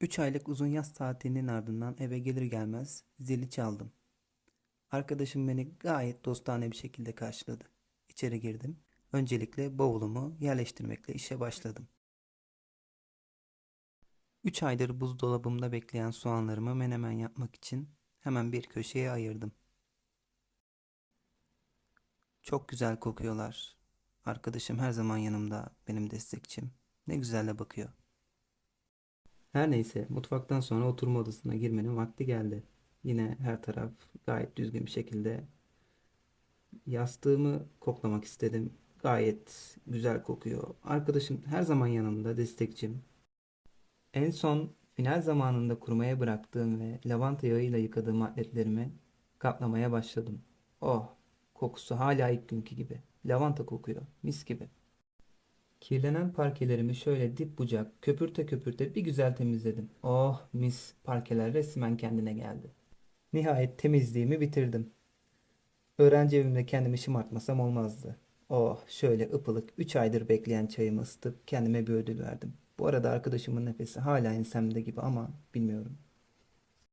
Üç aylık uzun yaz tatilinin ardından eve gelir gelmez zili çaldım. Arkadaşım beni gayet dostane bir şekilde karşıladı. İçeri girdim. Öncelikle bavulumu yerleştirmekle işe başladım. Üç aydır buzdolabımda bekleyen soğanlarımı menemen yapmak için hemen bir köşeye ayırdım. Çok güzel kokuyorlar. Arkadaşım her zaman yanımda, benim destekçim. Ne güzel de bakıyor. Her neyse, mutfaktan sonra oturma odasına girmenin vakti geldi. Yine her taraf gayet düzgün bir şekilde. Yastığımı koklamak istedim. Gayet güzel kokuyor. Arkadaşım her zaman yanımda, destekçim. En son final zamanında kurumaya bıraktığım ve lavanta yağıyla yıkadığım atletlerimi kaplamaya başladım. Oh, kokusu hala ilk günkü gibi. Lavanta kokuyor, mis gibi. Kirlenen parkelerimi şöyle dip bucak, köpürte köpürte bir güzel temizledim. Oh mis, parkeler resmen kendine geldi. Nihayet temizliğimi bitirdim. Öğrenci evimde kendimi şımartmasam olmazdı. Oh şöyle ıpılık 3 aydır bekleyen çayımı ısıtıp kendime bir ödül verdim. Bu arada arkadaşımın nefesi hala ensemde gibi ama bilmiyorum.